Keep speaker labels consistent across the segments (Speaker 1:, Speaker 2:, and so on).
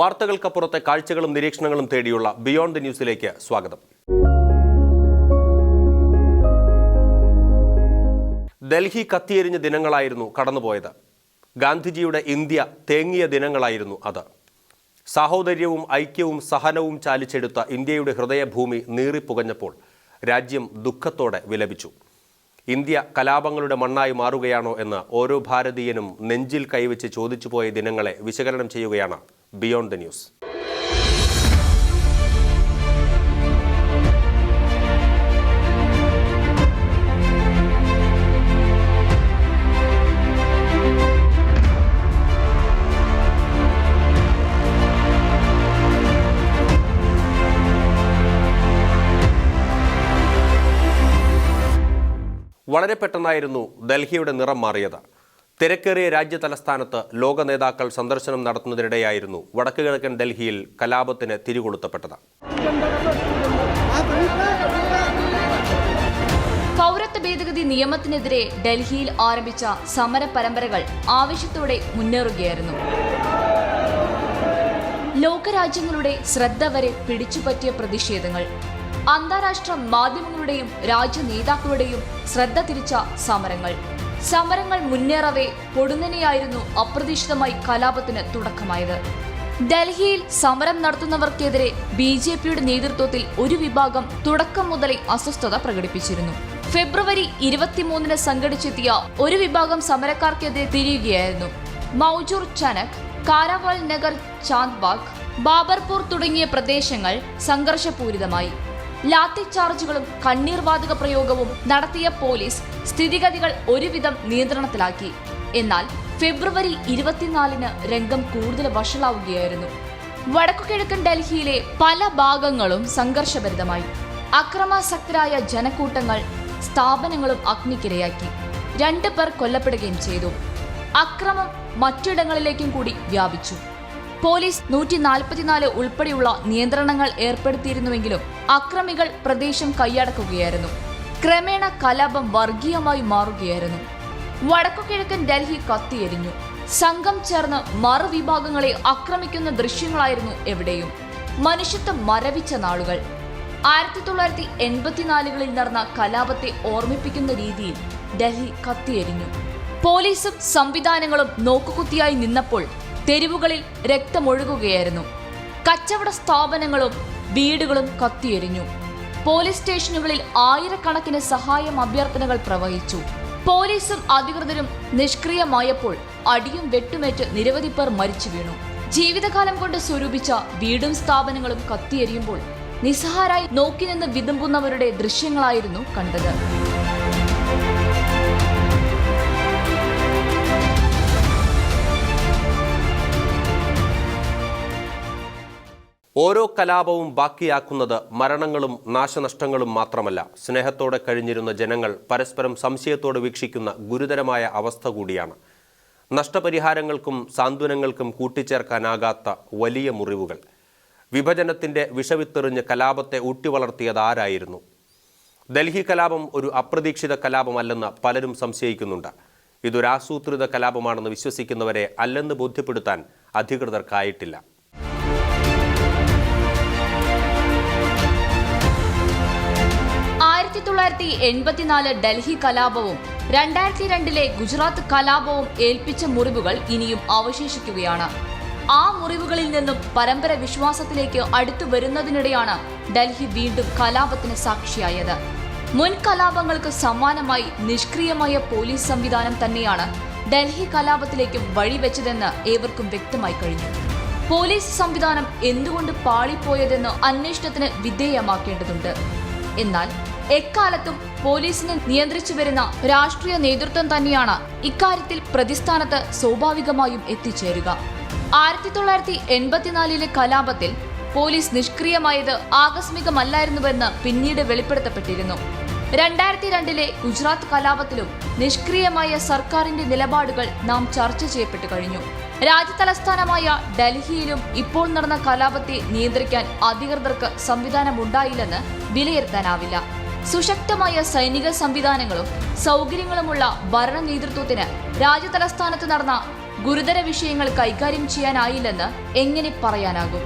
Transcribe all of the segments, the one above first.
Speaker 1: വാർത്തകൾക്കപ്പുറത്തെ കാഴ്ചകളും നിരീക്ഷണങ്ങളും തേടിയുള്ള ബിയോണ്ട് ദി ന്യൂസിലേക്ക് സ്വാഗതം. ഡൽഹി കത്തിയെരിഞ്ഞ ദിനങ്ങളായിരുന്നു കടന്നുപോയത്. ഗാന്ധിജിയുടെ ഇന്ത്യ തേങ്ങിയ ദിനങ്ങളായിരുന്നു അത്. സാഹോദര്യവും ഐക്യവും സഹനവും ചാലിച്ചെടുത്ത ഇന്ത്യയുടെ ഹൃദയഭൂമി നീറിപ്പുകഞ്ഞപ്പോൾ രാജ്യം ദുഃഖത്തോടെ വിലപിച്ചു. ഇന്ത്യ കലാപങ്ങളുടെ മണ്ണായി മാറുകയാണോ എന്ന് ഓരോ ഭാരതീയനും നെഞ്ചിൽ കൈവച്ച് ചോദിച്ചുപോയ ദിനങ്ങളെ വിശകലനം ചെയ്യുകയാണ് ബിയോണ്ട് ദ ന്യൂസ് വളരെ പെട്ടെന്നായിരുന്നു ഡൽഹിയുടെ നിറം മാറിയത്. തിരക്കേറിയ രാജ്യ തലസ്ഥാനത്ത് ലോക നേതാക്കൾ സന്ദർശനം നടത്തുന്നതിനിടെയായിരുന്നു വടക്കു കിഴക്കൻ ഡൽഹിയിൽ കലാപത്തിന് തിരികൊളുത്തപ്പെട്ടത്.
Speaker 2: പൗരത്വ ഭേദഗതി നിയമത്തിനെതിരെ ഡൽഹിയിൽ ആരംഭിച്ച സമര പരമ്പരകൾ ആവശ്യത്തോടെ മുന്നേറുകയായിരുന്നു. ലോകരാജ്യങ്ങളുടെ ശ്രദ്ധ വരെ പിടിച്ചുപറ്റിയ പ്രതിഷേധങ്ങൾ അന്താരാഷ്ട്ര മാധ്യമങ്ങളുടെയും രാജ്യ നേതാക്കളുടെയും ശ്രദ്ധ തിരിച്ച സമരങ്ങൾ സമരങ്ങൾ മുന്നേറവേ പൊടുന്നനെയായിരുന്നു അപ്രതീക്ഷിതമായി കലാപത്തിന് തുടക്കമായത്. ഡൽഹിയിൽ സമരം നടത്തുന്നവർക്കെതിരെ ബി ജെ പിയുടെ നേതൃത്വത്തിൽ ഒരു വിഭാഗം തുടക്കം മുതലേ അസ്വസ്ഥത പ്രകടിപ്പിച്ചിരുന്നു. ഫെബ്രുവരി ഇരുപത്തിമൂന്നിന് സംഘടിച്ചെത്തിയ ഒരു വിഭാഗം സമരക്കാർക്കെതിരെ തിരിയുകയായിരുന്നു. മൗജൂർ ചനക് കാരാവാൾ നഗർ ചാന്ദ്ബാഗ് ബാബർപൂർ തുടങ്ങിയ പ്രദേശങ്ങൾ സംഘർഷപൂരിതമായി. ലാത്തി ചാർജുകളും കണ്ണീർവാതക പ്രയോഗവും നടത്തിയ പോലീസ് സ്ഥിതിഗതികൾ ഒരുവിധം നിയന്ത്രണത്തിലാക്കി. എന്നാൽ ഫെബ്രുവരി ഇരുപത്തിനാലിന് രംഗം കൂടുതൽ വഷളാവുകയായിരുന്നു. വടക്കുകിഴക്കൻ ഡൽഹിയിലെ പല ഭാഗങ്ങളും സംഘർഷഭരിതമായി. അക്രമാസക്തരായ ജനക്കൂട്ടങ്ങൾ സ്ഥാപനങ്ങളും അഗ്നിക്കിരയാക്കി. രണ്ടു പേർ കൊല്ലപ്പെടുകയും ചെയ്തു. അക്രമം മറ്റിടങ്ങളിലേക്കും കൂടി വ്യാപിച്ചു. പോലീസ് നൂറ്റി നാൽപ്പത്തിനാല് ഉൾപ്പെടെയുള്ള നിയന്ത്രണങ്ങൾ ഏർപ്പെടുത്തിയിരുന്നുവെങ്കിലും അക്രമികൾ പ്രദേശം കൈയടക്കുകയായിരുന്നു. ക്രമേണ കലാപം വർഗീയമായി മാറുകയായിരുന്നു. വടക്കുകിഴക്കൻ ഡൽഹി കത്തിയെരിഞ്ഞു. സംഘം ചേർന്ന് മറുവിഭാഗങ്ങളെ ആക്രമിക്കുന്ന ദൃശ്യങ്ങളായിരുന്നു എവിടെയും. മനുഷ്യത്വം മരവിച്ച നാളുകൾ. ആയിരത്തി തൊള്ളായിരത്തി എൺപത്തിനാലുകളിൽ നടന്ന കലാപത്തെ ഓർമ്മിപ്പിക്കുന്ന രീതിയിൽ ഡൽഹി കത്തിയെരിഞ്ഞു. പോലീസും സംവിധാനങ്ങളും നോക്കുകുത്തിയായി നിന്നപ്പോൾ തെരുവുകളിൽ രക്തമൊഴുകുകയായിരുന്നു. കച്ചവട സ്ഥാപനങ്ങളും വീടുകളും കത്തിയെരിഞ്ഞു പോലീസ് സ്റ്റേഷനുകളിൽ ആയിരക്കണക്കിന് സഹായം അഭ്യർത്ഥനകൾ പ്രവഹിച്ചു. പോലീസും അധികൃതരും നിഷ്ക്രിയമായപ്പോൾ അടിയും വെട്ടുമേറ്റ് നിരവധി പേർ മരിച്ചു വീണു. ജീവിതകാലം കൊണ്ട് സ്വരൂപിച്ച വീടും സ്ഥാപനങ്ങളും കത്തിയെരിയുമ്പോൾ നിസ്സഹാരായി നോക്കി നിന്ന് വിതുമ്പുന്നവരുടെ ദൃശ്യങ്ങളായിരുന്നു കണ്ടത്.
Speaker 1: ഓരോ കലാപവും ബാക്കിയാക്കുന്നത് മരണങ്ങളും നാശനഷ്ടങ്ങളും മാത്രമല്ല. സ്നേഹത്തോടെ കഴിഞ്ഞിരുന്ന ജനങ്ങൾ പരസ്പരം സംശയത്തോടെ വീക്ഷിക്കുന്ന ഗുരുതരമായ അവസ്ഥ കൂടിയാണ്. നഷ്ടപരിഹാരങ്ങൾക്കും സാന്ത്വനങ്ങൾക്കും കൂട്ടിച്ചേർക്കാനാകാത്ത വലിയ മുറിവുകൾ. വിഭജനത്തിന്റെ വിഷവിത്തെറിഞ്ഞ് കലാപത്തെ ഊട്ടിവളർത്തിയത് ആരായിരുന്നു? ഡൽഹി കലാപം ഒരു അപ്രതീക്ഷിത കലാപമല്ലെന്ന് പലരും സംശയിക്കുന്നുണ്ട്. ഇതൊരാസൂത്രിത കലാപമാണെന്ന് വിശ്വസിക്കുന്നവരെ അല്ലെന്ന് ബോധ്യപ്പെടുത്താൻ അധികൃതർക്കായിട്ടില്ല.
Speaker 2: തൊള്ളായിരത്തി എൺപത്തിനാല് ഡൽഹി കലാപവും രണ്ടായിരത്തി രണ്ടിലെ ഗുജറാത്ത് കലാപവും ഏൽപ്പിച്ച മുറിവുകൾ ഇനിയും അവശേഷിക്കുകയാണ്. ആ മുറിവുകളിൽ നിന്നും പരമ്പര വിശ്വാസത്തിലേക്ക് അടുത്തു വരുന്നതിനിടെയാണ് ഡൽഹി വീണ്ടും കലാപത്തിന് സാക്ഷിയായത്. മുൻ കലാപങ്ങൾക്ക് സമ്മാനമായി നിഷ്ക്രിയമായ പോലീസ് സംവിധാനം തന്നെയാണ് ഡൽഹി കലാപത്തിലേക്കും വഴിവെച്ചതെന്ന് ഏവർക്കും വ്യക്തമായി കഴിഞ്ഞു. പോലീസ് സംവിധാനം എന്തുകൊണ്ട് പാളിപ്പോയതെന്ന് അന്വേഷണത്തിന് വിധേയമാക്കേണ്ടതുണ്ട്. എന്നാൽ എക്കാലത്തും പോലീസിനെ നിയന്ത്രിച്ചു വരുന്ന രാഷ്ട്രീയ നേതൃത്വം തന്നെയാണ് ഇക്കാര്യത്തിൽ പ്രതിസ്ഥാനത്ത് സ്വാഭാവികമായും എത്തിച്ചേരുക. ആയിരത്തി തൊള്ളായിരത്തി എൺപത്തിനാലിലെ കലാപത്തിൽ പോലീസ് നിഷ്ക്രിയമായത് ആകസ്മികമല്ലായിരുന്നുവെന്ന് പിന്നീട് വെളിപ്പെടുത്തപ്പെട്ടിരുന്നു. രണ്ടായിരത്തി രണ്ടിലെ ഗുജറാത്ത് കലാപത്തിലും നിഷ്ക്രിയമായ സർക്കാരിന്റെ നിലപാടുകൾ നാം ചർച്ച ചെയ്യപ്പെട്ടു കഴിഞ്ഞു. രാജ്യതലസ്ഥാനമായ ഡൽഹിയിലും ഇപ്പോൾ നടന്ന കലാപത്തെ നിയന്ത്രിക്കാൻ അധികൃതർക്ക് സംവിധാനമുണ്ടായില്ലെന്ന് വിലയിരുത്താനാവില്ല. സുശക്തമായ സൈനിക സംവിധാനങ്ങളും സൗകര്യങ്ങളുമുള്ള ഭരണ നേതൃത്വത്തിന് രാജ്യതലസ്ഥാനത്ത് നടന്ന ഗുരുതര വിഷയങ്ങൾ കൈകാര്യം ചെയ്യാനായില്ലെന്ന് എങ്ങനെ പറയാനാകും?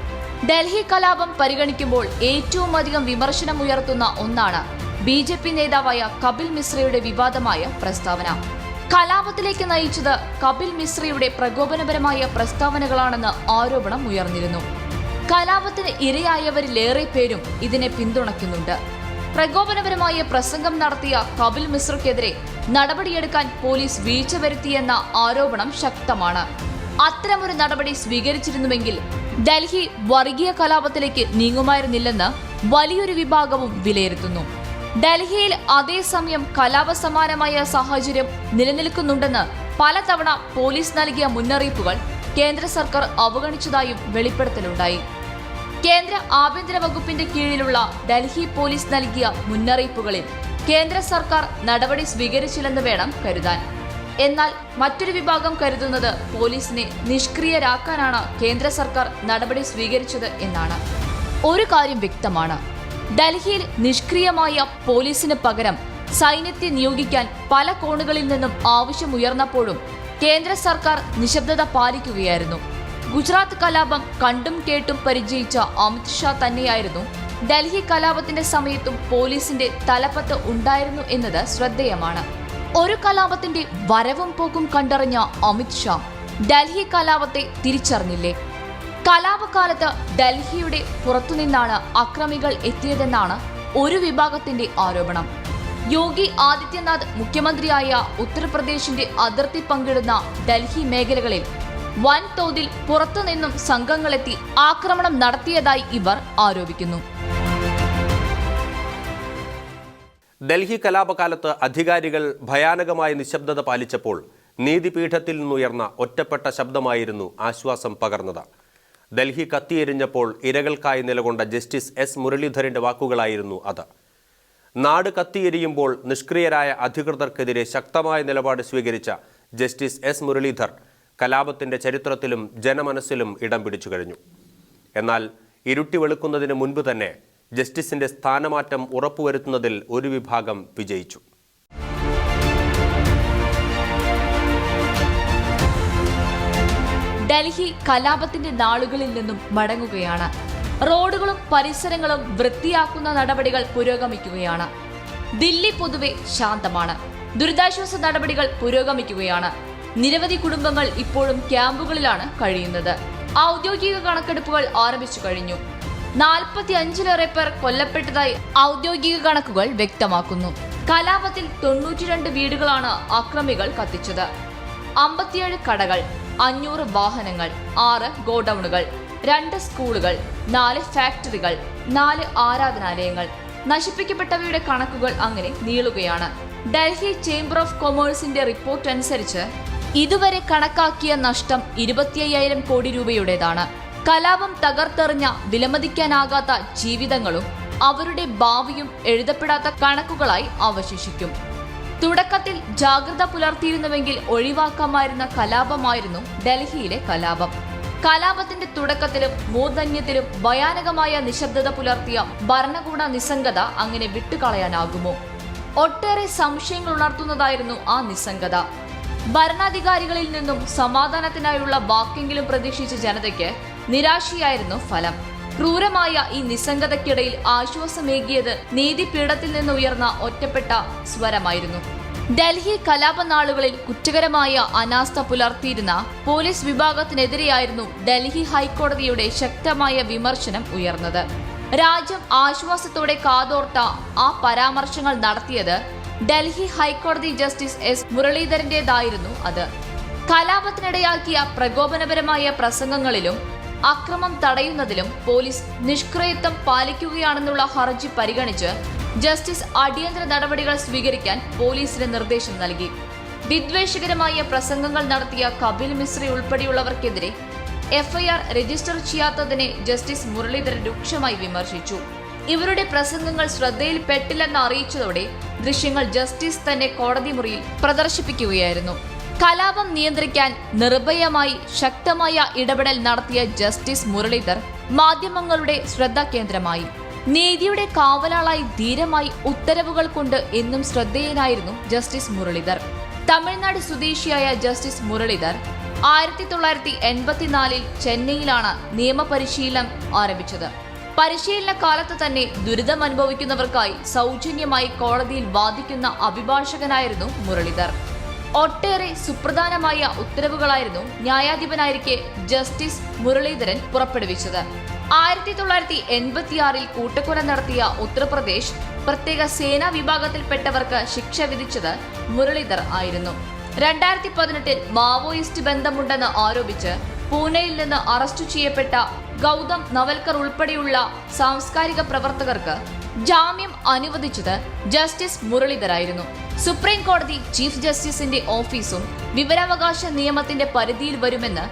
Speaker 2: ഡൽഹി കലാപം പരിഗണിക്കുമ്പോൾ ഏറ്റവും അധികം വിമർശനം ഉയർത്തുന്ന ഒന്നാണ് ബി ജെ പി നേതാവായ കപിൽ മിശ്രയുടെ വിവാദമായ പ്രസ്താവന. കലാപത്തിലേക്ക് നയിച്ചത് കപിൽ മിശ്രയുടെ പ്രകോപനപരമായ പ്രസ്താവനകളാണെന്ന് ആരോപണം ഉയർന്നിരുന്നു. കലാപത്തിന് ഇരയായവരിലേറെ പേരും ഇതിനെ പിന്തുണയ്ക്കുന്നുണ്ട്. പ്രകോപനപരമായ പ്രസംഗം നടത്തിയ കപിൽ മിശ്രയ്ക്കെതിരെ നടപടിയെടുക്കാൻ പോലീസ് വീഴ്ച വരുത്തിയെന്ന ആരോപണം ശക്തമാണ്. അത്തരമൊരു നടപടി സ്വീകരിച്ചിരുന്നുവെങ്കിൽ ഡൽഹി വർഗീയ കലാപത്തിലേക്ക് നീങ്ങുമായിരുന്നില്ലെന്ന് വലിയൊരു വിഭാഗവും വിലയിരുത്തുന്നു. ഡൽഹിയിൽ അതേസമയം കലാപസമാനമായ സാഹചര്യം നിലനിൽക്കുന്നുണ്ടെന്ന് പലതവണ പോലീസ് നൽകിയ മുന്നറിയിപ്പുകൾ കേന്ദ്ര സർക്കാർ അവഗണിച്ചതായും വെളിപ്പെടുത്തലുണ്ടായി. കേന്ദ്ര ആഭ്യന്തര വകുപ്പിന്റെ കീഴിലുള്ള ഡൽഹി പോലീസ് നൽകിയ മുന്നറിയിപ്പുകളിൽ കേന്ദ്ര സർക്കാർ നടപടി സ്വീകരിച്ചില്ലെന്ന് വേണം കരുതാൻ. എന്നാൽ മറ്റൊരു വിഭാഗം കരുതുന്നത് പോലീസിനെ നിഷ്ക്രിയരാക്കാനാണ് കേന്ദ്ര സർക്കാർ നടപടി സ്വീകരിച്ചത് എന്നാണ്. ഒരു കാര്യം വ്യക്തമാണ്. ഡൽഹിയിൽ നിഷ്ക്രിയമായ പോലീസിന് പകരം സൈന്യത്തെ നിയോഗിക്കാൻ പല കോണുകളിൽ നിന്നും ആവശ്യമുയർന്നപ്പോഴും കേന്ദ്ര സർക്കാർ നിശബ്ദത പാലിക്കുകയായിരുന്നു. ഗുജറാത്ത് കലാപം കണ്ടും കേട്ടും പരിചയിച്ച അമിത് ഷാ തന്നെയായിരുന്നു. ഡൽഹി കലാപത്തിന്റെ സമയത്തും പോലീസിന്റെ തലപ്പത്ത് ഉണ്ടായിരുന്നു എന്നത് ശ്രദ്ധേയമാണ്. ഒരു കലാപത്തിന്റെ വരവും പോക്കും കണ്ടറിഞ്ഞ അമിത് ഷാ ഡൽഹി കലാപത്തെ തിരിച്ചറിഞ്ഞില്ലേ? കലാപകാലത്ത് ഡൽഹിയുടെ പുറത്തുനിന്നാണ് അക്രമികൾ എത്തിയതെന്നാണ് ഒരു വിഭാഗത്തിന്റെ ആരോപണം. യോഗി ആദിത്യനാഥ് മുഖ്യമന്ത്രിയായ ഉത്തർപ്രദേശിന്റെ അതിർത്തി പങ്കിടുന്ന ഡൽഹി മേഖലകളിൽ വൻതോതിൽ പുറത്തുനിന്നും സംഘങ്ങളെത്തി ആക്രമണം നടത്തിയതായി ഇവർ ആരോപിക്കുന്നു.
Speaker 1: ഡൽഹി കലാപകാലത്ത് അധികാരികൾ ഭയാനകമായ നിശബ്ദത പാലിച്ചപ്പോൾ നീതിപീഠത്തിൽ നിന്നുയർന്ന ഒറ്റപ്പെട്ട ശബ്ദമായിരുന്നു ആശ്വാസം പകർന്നത്. ഡൽഹി കത്തിയെരിഞ്ഞപ്പോൾ ഇരകൾക്കായി നിലകൊണ്ട ജസ്റ്റിസ് എസ് മുരളീധരന്റെ വാക്കുകളായിരുന്നു അത്. നാട് കത്തിയെരിയുമ്പോൾ നിഷ്ക്രിയരായ അധികൃതർക്കെതിരെ ശക്തമായ നിലപാട് സ്വീകരിച്ച ജസ്റ്റിസ് എസ് മുരളീധർ കലാപത്തിന്റെ ചരിത്രത്തിലും ജനമനസ്സിലും ഇടം പിടിച്ചു കഴിഞ്ഞു. എന്നാൽ ഇരുട്ടി വെളുക്കുന്നതിന് മുൻപ് തന്നെ ജസ്റ്റിസിന്റെ സ്ഥാനമാറ്റം ഉറപ്പുവരുത്തുന്നതിൽ ഒരു വിഭാഗം വിജയിച്ചു.
Speaker 2: ഡൽഹി കലാപത്തിന്റെ നാളുകളിൽ നിന്നും മടങ്ങുകയാണ്. റോഡുകളും പരിസരങ്ങളും വൃത്തിയാക്കുന്ന നടപടികൾ പുരോഗമിക്കുകയാണ്. ദില്ലി പൊതുവെ ശാന്തമാണ്. ദുരിതാശ്വാസ നടപടികൾ പുരോഗമിക്കുകയാണ്. നിരവധി കുടുംബങ്ങൾ ഇപ്പോഴും ക്യാമ്പുകളിലാണ് കഴിയുന്നത്. ഔദ്യോഗിക കണക്കെടുപ്പുകൾ ആരംഭിച്ചു കഴിഞ്ഞു. നാൽപ്പത്തി അഞ്ചിലേറെ പേർ കൊല്ലപ്പെട്ടതായി ഔദ്യോഗിക കണക്കുകൾ വ്യക്തമാക്കുന്നു. കലാപത്തിൽ തൊണ്ണൂറ്റിരണ്ട് വീടുകളാണ് അക്രമികൾ കത്തിച്ചത്. അമ്പത്തിയേഴ് കടകൾ അഞ്ഞൂറ് വാഹനങ്ങൾ ആറ് ഗോഡൌണുകൾ രണ്ട് സ്കൂളുകൾ നാല് ഫാക്ടറികൾ നാല് ആരാധനാലയങ്ങൾ. നശിപ്പിക്കപ്പെട്ടവയുടെ കണക്കുകൾ അങ്ങനെ നീളുകയാണ്. ഡൽഹി ചേംബർ ഓഫ് കൊമേഴ്സിന്റെ റിപ്പോർട്ട് അനുസരിച്ച് ഇതുവരെ കണക്കാക്കിയ നഷ്ടം ഇരുപത്തിയ്യായിരം കോടി രൂപയുടേതാണ്. കലാപം തകർത്തെറിഞ്ഞ വിലമതിക്കാനാകാത്ത ജീവിതങ്ങളും അവരുടെ ഭാവിയും എഴുതപ്പെടാത്ത കണക്കുകളായി അവശേഷിക്കും. തുടക്കത്തിൽ ജാഗ്രത പുലർത്തിയിരുന്നുവെങ്കിൽ ഒഴിവാക്കാമായിരുന്ന കലാപമായിരുന്നു ഡൽഹിയിലെ കലാപം. കലാപത്തിന്റെ തുടക്കത്തിലും മൂർധന്യത്തിലും ഭയാനകമായ നിശബ്ദത പുലർത്തിയ ഭരണകൂട നിസ്സംഗത അങ്ങനെ വിട്ടുകളയാനാകുമോ? ഒട്ടേറെ സംശയങ്ങൾ ഉണർത്തുന്നതായിരുന്നു ആ നിസ്സംഗത. ഭരണാധികാരികളിൽ നിന്നും സമാധാനത്തിനായുള്ള വാക്കെങ്കിലും പ്രതീക്ഷിച്ച ജനതയ്ക്ക് നിരാശയായിരുന്നു ഫലം. ക്രൂരമായ ഈ നിസ്സംഗതയ്ക്കിടയിൽ ആശ്വാസമേകിയത് നീതിപീഠത്തിൽ നിന്ന് ഉയർന്ന ഒറ്റപ്പെട്ട സ്വരമായിരുന്നു. ഡൽഹി കലാപനാളുകളിൽ കുറ്റകരമായ അനാസ്ഥ പുലർത്തിയിരുന്ന പോലീസ് വിഭാഗത്തിനെതിരെയായിരുന്നു ഡൽഹി ഹൈക്കോടതിയുടെ ശക്തമായ വിമർശനം ഉയർന്നത്. രാജ്യം ആശ്വാസത്തോടെ കാതോർത്ത ആ പരാമർശങ്ങൾ നടത്തിയത് ഡൽഹി ഹൈക്കോടതി ജസ്റ്റിസ് എസ് മുരളീധരന്റേതായിരുന്നു അത്. കലാപത്തിനിടയാക്കിയ പ്രകോപനപരമായ പ്രസംഗങ്ങളിലും അക്രമം തടയുന്നതിലും പോലീസ് നിഷ്ക്രിയത്വം പാലിക്കുകയാണെന്നുള്ള ഹർജി പരിഗണിച്ച് ജസ്റ്റിസ് അടിയന്തര നടപടികൾ സ്വീകരിക്കാൻ പോലീസിന് നിർദ്ദേശം നൽകി. വിദ്വേഷകരമായ പ്രസംഗങ്ങൾ നടത്തിയ കപിൽ മിശ്രി ഉൾപ്പെടെയുള്ളവർക്കെതിരെ എഫ്ഐആർ രജിസ്റ്റർ ചെയ്യാത്തതിനെ ജസ്റ്റിസ് മുരളീധരൻ രൂക്ഷമായി വിമർശിച്ചു. ഇവരുടെ പ്രസംഗങ്ങൾ ശ്രദ്ധയിൽപ്പെട്ടില്ലെന്ന് അറിയിച്ചതോടെ ദൃശ്യങ്ങൾ ജസ്റ്റിസ് തന്നെ കോടതി മുറിയിൽ പ്രദർശിപ്പിക്കുകയായിരുന്നു. കലാപം നിയന്ത്രിക്കാൻ നിർഭയമായി ശക്തമായ ഇടപെടൽ നടത്തിയ ജസ്റ്റിസ് മുരളീധർ മാധ്യമങ്ങളുടെ ശ്രദ്ധാകേന്ദ്രമായി നീതിയുടെ കാവലാളായി ധീരമായി ഉത്തരവുകൾ കൊണ്ട് എന്നും ശ്രദ്ധേയനായിരുന്നു ജസ്റ്റിസ് മുരളീധർ. തമിഴ്നാട് സ്വദേശിയായ ജസ്റ്റിസ് മുരളീധർ ആയിരത്തി തൊള്ളായിരത്തി എൺപത്തിനാലിൽ ചെന്നൈയിലാണ് നിയമപരിശീലനം ആരംഭിച്ചത്. പരിശീലന കാലത്ത് തന്നെ ദുരിതം അനുഭവിക്കുന്നവർക്കായി സൗജന്യമായി കോടതിയിൽ വാദിക്കുന്ന അഭിഭാഷകനായിരുന്നു മുരളീധർ. ഒട്ടേറെ സുപ്രധാനമായ ഉത്തരവുകളായിരുന്നു ന്യായാധിപനായിരിക്കെ ജസ്റ്റിസ് മുരളീധരൻ പുറപ്പെടുവിച്ചത്. ആയിരത്തി തൊള്ളായിരത്തി എൺപത്തിയാറിൽ കൂട്ടക്കൊല നടത്തിയ ഉത്തർപ്രദേശ് പ്രത്യേക സേനാ വിഭാഗത്തിൽപ്പെട്ടവർക്ക് ശിക്ഷ വിധിച്ചത് മുരളീധർ ആയിരുന്നു. രണ്ടായിരത്തി പതിനെട്ടിൽ മാവോയിസ്റ്റ് ബന്ധമുണ്ടെന്ന് ആരോപിച്ച് പൂനെയിൽ നിന്ന് അറസ്റ്റ് ചെയ്യപ്പെട്ട ഗൗതം നവൽക്കർ ഉൾപ്പെടെയുള്ള സാംസ്കാരിക പ്രവർത്തകർക്ക് ജാമ്യം അനുവദിച്ചത് ജസ്റ്റിസ് മുരളീധരായിരുന്നു. സുപ്രീം കോടതി ചീഫ് ജസ്റ്റിസിന്റെ ഓഫീസും വിവരാവകാശ നിയമത്തിന്റെ പരിധിയിൽ വരുമെന്ന്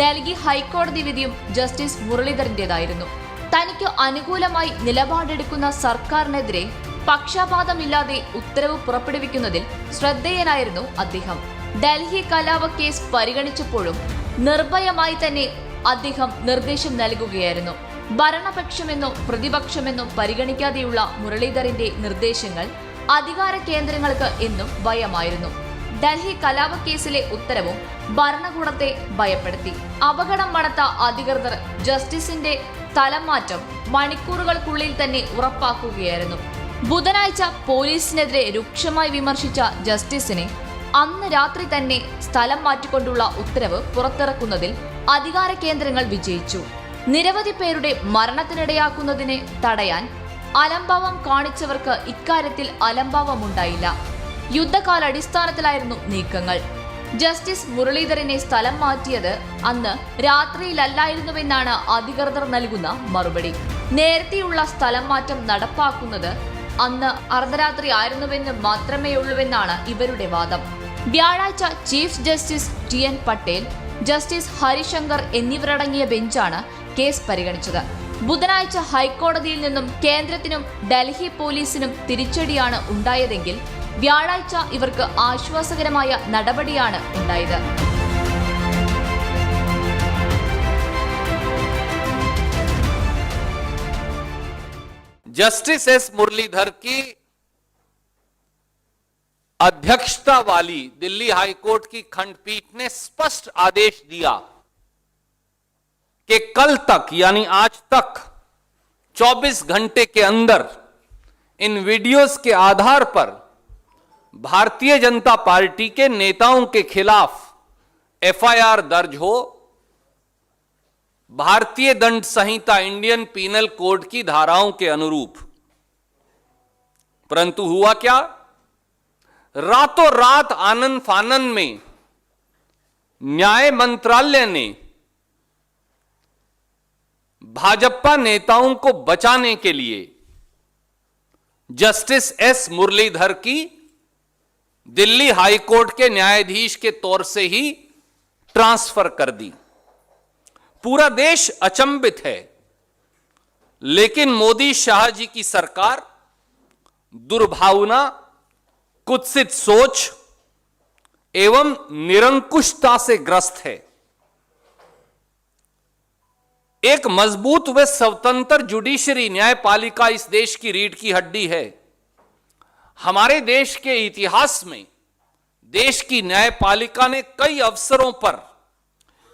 Speaker 2: ഡൽഹി ഹൈക്കോടതി വിധിയും ജസ്റ്റിസ് മുരളീധരന്റേതായിരുന്നു. തനിക്ക് അനുകൂലമായി നിലപാടെടുക്കുന്ന സർക്കാരിനെതിരെ പക്ഷപാതമില്ലാതെ ഉത്തരവ് പുറപ്പെടുവിക്കുന്നതിൽ ശ്രദ്ധേയനായിരുന്നു അദ്ദേഹം. ഡൽഹി കലാപ കേസ് പരിഗണിച്ചപ്പോഴും നിർഭയമായി തന്നെ അദ്ദേഹം നിർദ്ദേശം നൽകുകയായിരുന്നു. ഭരണപക്ഷമെന്നോ പ്രതിപക്ഷമെന്നോ പരിഗണിക്കാതെയുള്ള മുരളീധരന്റെ നിർദ്ദേശങ്ങൾ അധികാര കേന്ദ്രങ്ങൾക്ക് എന്നും ഭയമായിരുന്നു. ഡൽഹി കലാപ കേസിലെ ഉത്തരവും ഭരണകൂടത്തെ ഭയപ്പെടുത്തി. അപകടം മണത്ത അധികൃതർ ജസ്റ്റിസിന്റെ തലമാറ്റം മണിക്കൂറുകൾക്കുള്ളിൽ തന്നെ ഉറപ്പാക്കുകയായിരുന്നു. ബുധനാഴ്ച പോലീസിനെതിരെ രൂക്ഷമായി വിമർശിച്ച ജസ്റ്റിസിനെ അന്ന് രാത്രി തന്നെ സ്ഥലം മാറ്റിക്കൊണ്ടുള്ള ഉത്തരവ് പുറത്തിറക്കുന്നതിൽ അധികാര കേന്ദ്രങ്ങൾ വിജയിച്ചു. നിരവധി പേരുടെ മരണത്തിനിടയാക്കുന്നതിനെ തടയാൻ അലംഭാവം കാണിച്ചവർക്ക് ഇക്കാര്യത്തിൽ അലംഭാവമുണ്ടായില്ല. യുദ്ധകാലടിസ്ഥാനത്തിലായിരുന്നു നീക്കങ്ങൾ. ജസ്റ്റിസ് മുരളീധരനെ സ്ഥലം മാറ്റിയത് അന്ന് രാത്രിയിലല്ലായിരുന്നുവെന്നാണ് അധികൃതർ നൽകുന്ന മറുപടി. നേരത്തെയുള്ള സ്ഥലം മാറ്റം നടപ്പാക്കുന്നത് അന്ന് അർദ്ധരാത്രി ആയിരുന്നുവെന്ന് മാത്രമേയുള്ളൂവെന്നാണ് ഇവരുടെ വാദം. വ്യാഴാഴ്ച chief justice T N Patel justice Harishankar എന്നിവരടങ്ങിയ ബെഞ്ചാണ് കേസ് പരിഗണിച്ചത്. ബുധനാഴ്ച ഹൈക്കോടതിയിൽ നിന്നും കേന്ദ്രത്തിനും ഡൽഹി പോലീസിനും തിരിച്ചടിയാണ് ഉണ്ടായതെങ്കിൽ വ്യാഴാഴ്ച ഇവർക്ക് ആശ്വാസകരമായ നടപടിയാണ് ഉണ്ടായത്.
Speaker 3: ജസ്റ്റിസ് എസ് മുരളീധർ अध्यक्षता वाली दिल्ली हाईकोर्ट की खंडपीठ ने स्पष्ट आदेश दिया कि कल तक, यानी आज तक 24 घंटे के अंदर, इन वीडियोस के आधार पर भारतीय जनता पार्टी के नेताओं के खिलाफ एफआईआर दर्ज हो, भारतीय दंड संहिता इंडियन पीनल कोड की धाराओं के अनुरूप। परंतु हुआ क्या? रातों रात आनंद फानन में, न्याय मंत्रालय ने भाजपा नेताओं को बचाने के लिए जस्टिस एस मुरलीधर की दिल्ली हाईकोर्ट के न्यायाधीश के तौर से ही ट्रांसफ़र कर दी। पूरा देश अचंबित है, लेकिन मोदी शाह जी की सरकार दुर्भावना कुत्सित सोच एवं निरंकुशता से ग्रस्त है एक मजबूत व स्वतंत्र जुडिशरी न्यायपालिका इस देश की रीढ़ की हड्डी है हमारे देश के इतिहास में देश की न्यायपालिका ने कई अवसरों पर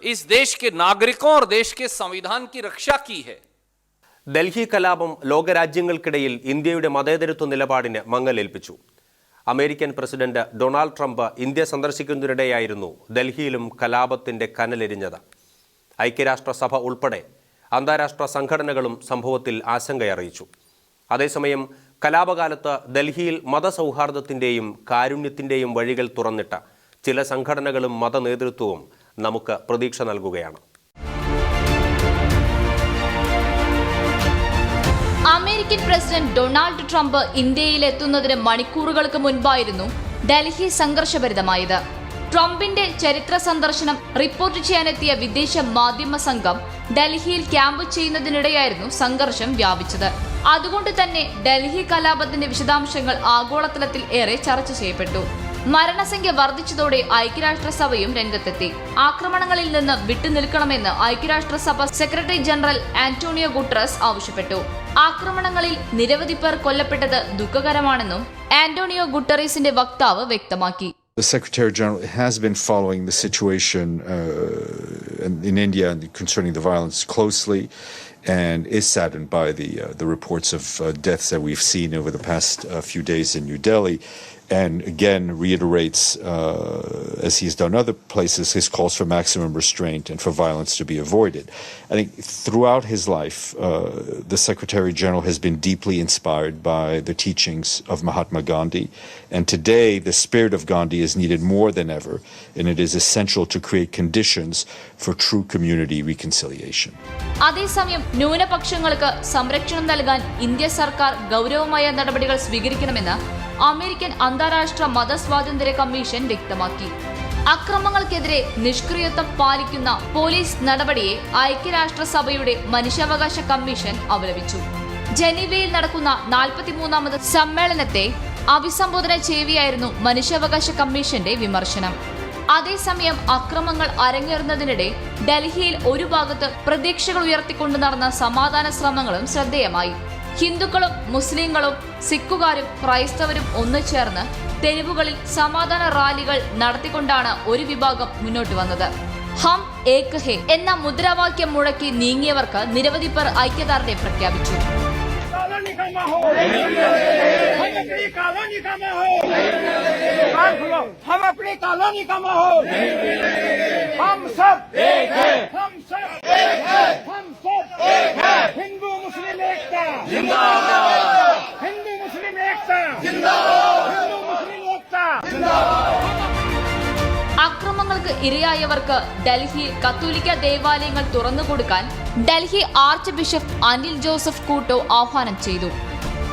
Speaker 3: इस देश के नागरिकों और देश के संविधान की रक्षा की है
Speaker 1: ഡൽഹി കലാപം ലോകരാജ്യങ്ങൾക്കിടയിൽ ഇന്ത്യയുടെ മതേതരത്വ നിലപാടിന് മങ്ങലേൽപ്പിച്ചു American president Donald Trump India സന്ദർശിക്കുന്നതിനിടെയായിരുന്നു ഡൽഹിയിലും കലാപത്തിന്റെ കനലെരിഞ്ഞത്. ഐക്യരാഷ്ട്രസഭ ഉൾപ്പെടെ അന്താരാഷ്ട്ര സംഘടനകളും സംഭവത്തിൽ ആശങ്കയറിയിച്ചു അതേസമയം കലാപകാലത്ത് ഡൽഹിയിൽ മതസൗഹാർദ്ദത്തിന്റെയും കാരുണ്യത്തിന്റെയും വഴികൾ തുറന്നിട്ട ചില സംഘടനകളും മതനേതൃത്വവും നമുക്ക് പ്രതീക്ഷ നൽകുകയാണ്.
Speaker 2: അമേരിക്കൻ പ്രസിഡന്റ് ഡൊണാൾഡ് ട്രംപ് ഇന്ത്യയിൽ എത്തുന്നതിന് മണിക്കൂറുകൾക്ക് മുൻപായിരുന്നു ഡൽഹി സംഘർഷഭരിതമായത്. ട്രംപിന്റെ ചരിത്ര സന്ദർശനം റിപ്പോർട്ട് ചെയ്യാനെത്തിയ വിദേശ മാധ്യമ സംഘം ഡൽഹിയിൽ ക്യാമ്പ് ചെയ്യുന്നതിനിടെയായിരുന്നു സംഘർഷം വ്യാപിച്ചത്. അതുകൊണ്ട് തന്നെ ഡൽഹി കലാപത്തിന്റെ വിശദാംശങ്ങൾ ആഗോളതലത്തിൽ ഏറെ ചർച്ച ചെയ്യപ്പെട്ടു. മരണസംഖ്യ വർദ്ധിച്ചതോടെ ഐക്യരാഷ്ട്രസഭയും രംഗത്തെത്തി ആക്രമണങ്ങളിൽ നിന്ന് വിട്ടുനിൽക്കണമെന്ന് ഐക്യരാഷ്ട്രസഭ സെക്രട്ടറി ജനറൽ ആന്റോണിയോ ഗുട്രസ് ആവശ്യപ്പെട്ടു ആക്രമണങ്ങളിൽ നിരവധി പേർ കൊല്ലപ്പെട്ടത് ദുഃഖകരമാണെന്നും ആന്റോണിയോ ഗുട്ടറീസിന്റെ വക്താവ് വ്യക്തമാക്കി
Speaker 4: The Secretary General has been following the situation uh, in, in India concerning the violence closely, and is saddened by the uh, the reports of uh, deaths that we've seen over the past uh, few days in New Delhi. And again, reiterates, uh, as he's done other places, his calls for maximum restraint and for violence to be avoided. I think throughout his life, uh, the Secretary General has been deeply inspired by the teachings of Mahatma Gandhi. And today, the spirit of Gandhi is needed more than ever, and it is essential to create conditions for true community reconciliation.
Speaker 2: അതേസമയം ന്യൂനപക്ഷങ്ങൾക്ക് സംരക്ഷണം നൽകാൻ India സർക്കാർ ഗൗരവമായ നടപടികൾ സ്വീകരിക്കണമെന്ന് American അന്താരാഷ്ട്ര മതസ്വാതന്ത്ര്യ commission വ്യക്തമാക്കി. അക്രമങ്ങൾക്കെതിരെ നിഷ്ക്രിയത്വം പാലിക്കുന്ന പോലീസ് നടപടിയെ ഐക്യരാഷ്ട്രസഭയുടെ മനുഷ്യാവകാശ കമ്മീഷൻ അപലപിച്ചു. ജനീവയിൽ നടക്കുന്ന നാൽപ്പത്തിമൂന്നാമത് സമ്മേളനത്തെ അഭിസംബോധന ചെയ്യുകയായിരുന്നു മനുഷ്യാവകാശ കമ്മീഷന്റെ വിമർശനം. അതേസമയം അക്രമങ്ങൾ അരങ്ങേറുന്നതിനിടെ ഡൽഹിയിൽ ഒരു ഭാഗത്ത് പ്രതീക്ഷകൾ ഉയർത്തിക്കൊണ്ട് നടന്ന സമാധാന ശ്രമങ്ങളും ശ്രദ്ധേയമായി. ഹിന്ദുക്കളും മുസ്ലിങ്ങളും സിഖുകാരും ക്രൈസ്തവരും ഒന്നുചേർന്ന് തെരുവുകളിൽ സമാധാന റാലികൾ നടത്തിക്കൊണ്ടാണ് ഒരു വിഭാഗം മുന്നോട്ട് വന്നത് ഹം ഏക് ഹെ എന്ന മുദ്രാവാക്യം മുഴക്കി നീങ്ങിയവർക്ക് നിരവധി പേർ ഐക്യദാർഢ്യം പ്രഖ്യാപിച്ചു
Speaker 5: कॉलोनी का माहौल हम अपनी कॉलोनी का माहौल कान खोलो हम अपनी कॉलोनी का माहौल हम सब एक है हम सब
Speaker 2: ഇരയായവർക്ക് ഡൽഹിയിൽ കത്തോലിക്ക ദേവാലയങ്ങൾ തുറന്നുകൊടുക്കാൻ Delhi archbishop Anil Joseph Couto ആഹ്വാനം ചെയ്തു.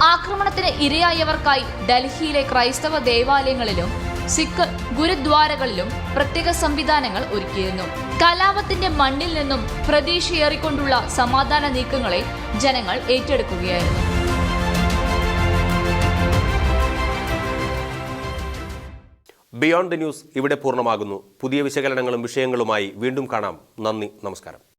Speaker 2: ആക്രമണത്തിന് ഇരയായവർക്കായി ഡൽഹിയിലെ ക്രൈസ്തവ ദേവാലയങ്ങളിലും സിഖ് ഗുരുദ്വാരകളിലും പ്രത്യേക സംവിധാനങ്ങൾ ഒരുക്കിയിരുന്നു. കലാപത്തിന്റെ മണ്ണിൽ നിന്നും പ്രതീക്ഷയേറിക്കൊണ്ടുള്ള സമാധാന നീക്കങ്ങളെ ജനങ്ങൾ ഏറ്റെടുക്കുകയായിരുന്നു.
Speaker 1: ബിയോണ്ട് ദ ന്യൂസ് ഇവിടെ പൂർണമാകുന്നു. പുതിയ വിശകലനങ്ങളും വിഷയങ്ങളുമായി വീണ്ടും കാണാം. നന്ദി നമസ്കാരം.